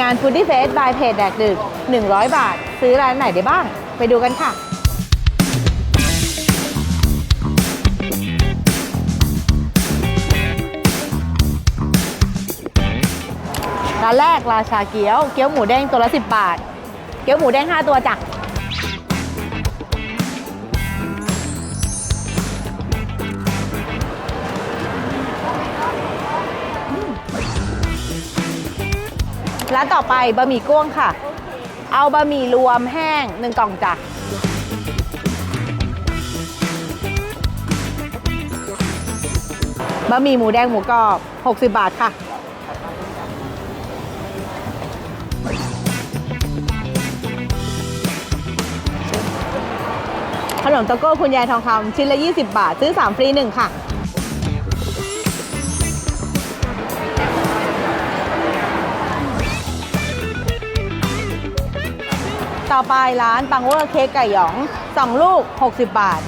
งานฟูดที่เฟสบายเพจแดกดึก 100 บาท ซื้อร้านไหนได้บ้าง ไปดูกันค่ะ ร้านแรกราชาเกี๊ยว เกี๊ยวหมูแดงตัวละ 10 บาท เกี๊ยวหมูแดง 5 ตัวจ้ะ ร้านต่อไปบะหมี่ก้วงค่ะ เอาบะหมี่รวมแห้ง1กล่องจ้ะบะหมี่หมูแดงหมูกรอบ 60 บาทค่ะ ขนมตะโก้คุณยายทองคำชิ้นละ 20 บาท ซื้อ 3 ฟรี 1 ค่ะ ต่อไปร้านปังเวอร์เค้กไก่หยอง 2 ลูก 60 บาท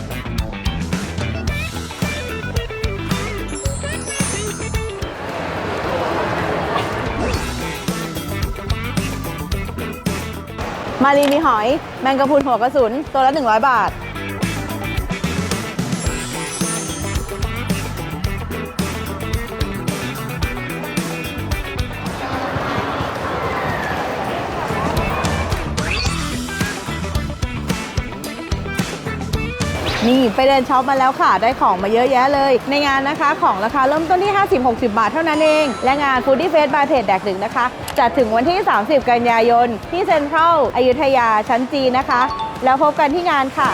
มารีมีหอย แมงกะพรุนหัวกระสุน ตัวละ 100 บาท นี่ไปเดินช็อปมาแล้วค่ะ ได้ของมาเยอะแยะเลย ในงานนะคะของราคาเริ่มต้นที่ 50-60 บาทเท่านั้นเอง และงานฟูดี้เฟสบายเพจแดกดึกนะคะ จัดถึงวันที่ 30 กันยายน ที่เซ็นทรัลอยุธยาชั้นจีนะคะ แล้วพบกันที่งานค่ะ